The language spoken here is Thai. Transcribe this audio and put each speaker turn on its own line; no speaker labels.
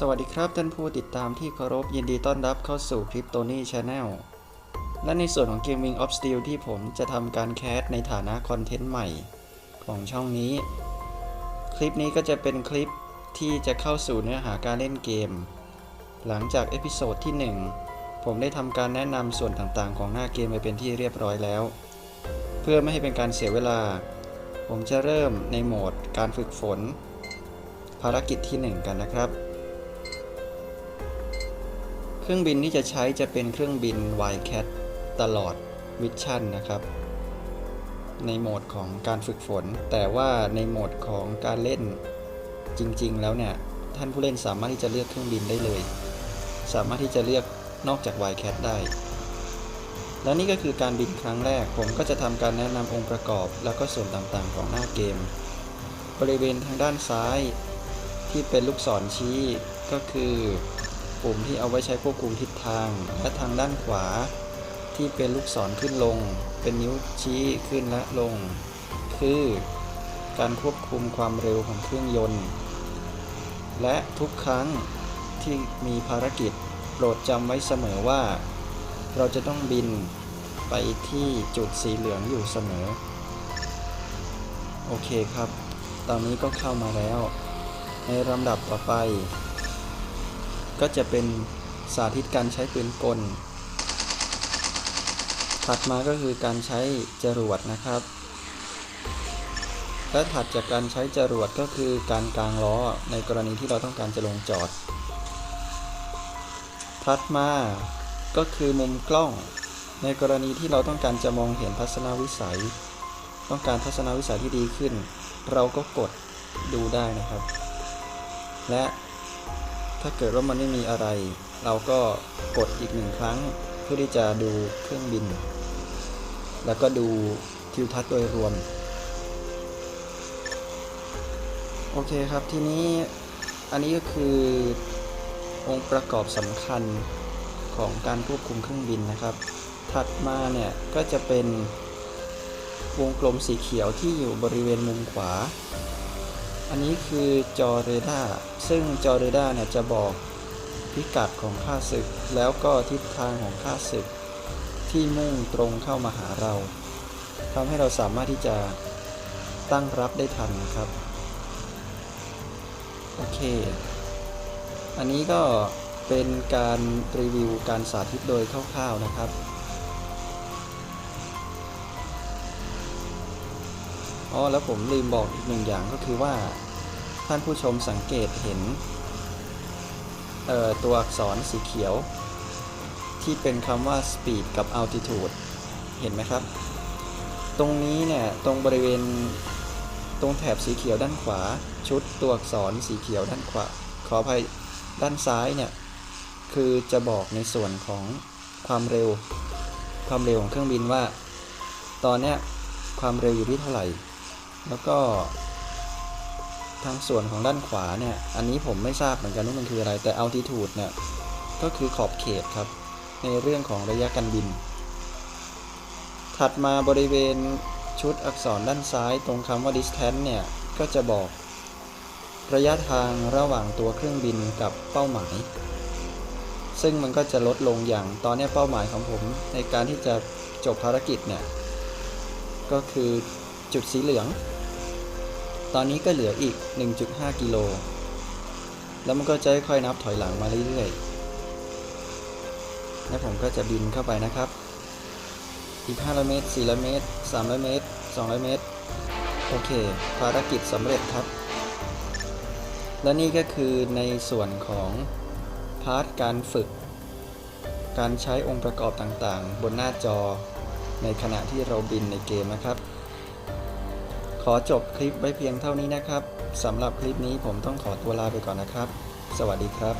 สวัสดีครับท่านผู้ติดตามที่เคารพยินดีต้อนรับเข้าสู่คลิปโตนี่ชาแนลและในส่วนของเกม Wing of Steel ที่ผมจะทำการแคสในฐานะคอนเทนต์ใหม่ของช่องนี้ คลิปนี้ก็จะเป็นคลิปที่จะเข้าสู่เนื้อหาการเล่นเกม หลังจากเอพิโซดที่ 1 ผมได้ทำการแนะนำส่วนต่างๆ ของหน้าเกมไปเป็นที่เรียบร้อยแล้ว เพื่อไม่ให้เป็นการเสียเวลา ผมจะเริ่มในโหมดการฝึกฝน ภารกิจที่ 1 กันนะครับ เครื่องบินที่จะใช้จะเป็นเครื่องบิน Wildcat ตลอดมิชชั่นนะครับ ในโหมดของการฝึกฝน แต่ว่าในโหมดของการเล่นจริง ๆ แล้วเนี่ย ท่านผู้เล่นสามารถที่จะเลือกเครื่องบินได้เลย สามารถที่จะเลือกนอกจาก Wildcat ได้ และนี่ก็คือการบินครั้งแรก ผมก็จะทำการแนะนำองค์ประกอบ แล้วก็ส่วนต่างๆ ของหน้าเกม บริเวณทางด้านซ้ายที่เป็นลูกศรชี้ก็คือ ปุ่มที่เอาไว้ใช้ควบคุมทิศทาง และทางด้านขวา ที่เป็นลูกศรขึ้นลง เป็นนิ้วชี้ขึ้นและลง คือการควบคุมความเร็วของเครื่องยนต์ และทุกครั้งที่มีภารกิจโปรดจำไว้เสมอว่า เราจะต้องบินไปที่จุดสีเหลืองอยู่เสมอ โอเคครับ ตอนนี้ก็เข้ามาแล้ว ในลำดับต่อไป ก็จะเป็นสาธิตการใช้ปืนกล ถัดมาก็คือการใช้จรวดนะครับ และถัดจากการใช้จรวดก็คือการกางล้อในกรณีที่เราต้องการจะลงจอด ถัดมาก็คือมุมกล้อง ในกรณีที่เราต้องการจะมองเห็นทัศนวิสัย ต้องการทัศนวิสัยที่ดีขึ้น เราก็กดดูได้นะครับ และ ถ้าเกิดว่ามันไม่มีอะไร เราก็กดอีกหนึ่งครั้งเพื่อที่จะดูเครื่องบิน แล้วก็ดูทิวทัศน์โดยรวม โอเคครับทีนี้อันนี้ก็คือองค์ประกอบสำคัญของการควบคุมเครื่องบินนะครับ ถัดมาเนี่ยก็จะเป็นวงกลมสีเขียวที่อยู่บริเวณมุมขวา อันนี้คือจอเรดาร์ซึ่งจอเรดาร์เนี่ยจะบอกพิกัดของค่าศึก แล้วก็ทิศทางของค่าศึก ที่มุ่งตรงเข้ามาหาเราทำให้เราสามารถที่จะตั้งรับได้ทันนะครับ โอเค อันนี้ก็เป็นการรีวิวการสาธิตโดยคร่าวๆนะครับ อ๋อแล้วผมลืมบอกอีกหนึ่งอย่างก็คือว่าท่านผู้ชมสังเกตเห็นเอ่อตัวอักษรสีเขียว ที่เป็นคำว่า speed กับ altitude เห็นไหมครับ ตรงนี้เนี่ยตรงบริเวณตรงแถบสีเขียวด้านขวา ชุดตัวอักษรสีเขียวด้านขวา ขออภัยด้านซ้ายเนี่ยคือจะบอกในส่วนของความเร็ว ความเร็วของเครื่องบินว่า ตอนเนี้ยความเร็วอยู่ที่เท่าไหร่ แล้วก็ ทางส่วนของด้านขวาเนี่ย อันนี้ผมไม่ทราบเหมือนกันว่ามันคืออะไร แต่ altitude เนี่ย ก็คือขอบเขตครับ ในเรื่องของระยะการบิน ถัดมาบริเวณชุดอักษรด้านซ้ายตรงคำว่า distance เนี่ย ก็จะบอกระยะทางระหว่างตัวเครื่องบินกับเป้าหมาย ซึ่งมันก็จะลดลงอย่างตอนนี้เป้าหมายของผมในการที่จะจบภารกิจเนี่ย ก็คือ จุดสีเหลือง ตอนนี้ก็เหลืออีก 1.5 กิโล แล้วมันก็จะค่อยๆนับถอยหลังมาเรื่อยๆ แล้วผมก็จะบินเข้าไปนะครับ อีก 500 เมตร 400 เมตร 300 เมตร 200 เมตร โอเค ภารกิจสำเร็จครับ และนี่ก็คือในส่วนของพาร์ทการฝึก การใช้องค์ประกอบต่างๆ บนหน้าจอในขณะที่เราบินในเกมนะครับ ขอจบคลิปไว้เพียงเท่านี้นะครับสำหรับคลิปนี้ผมต้องขอตัวลาไปก่อนนะครับ สวัสดีครับ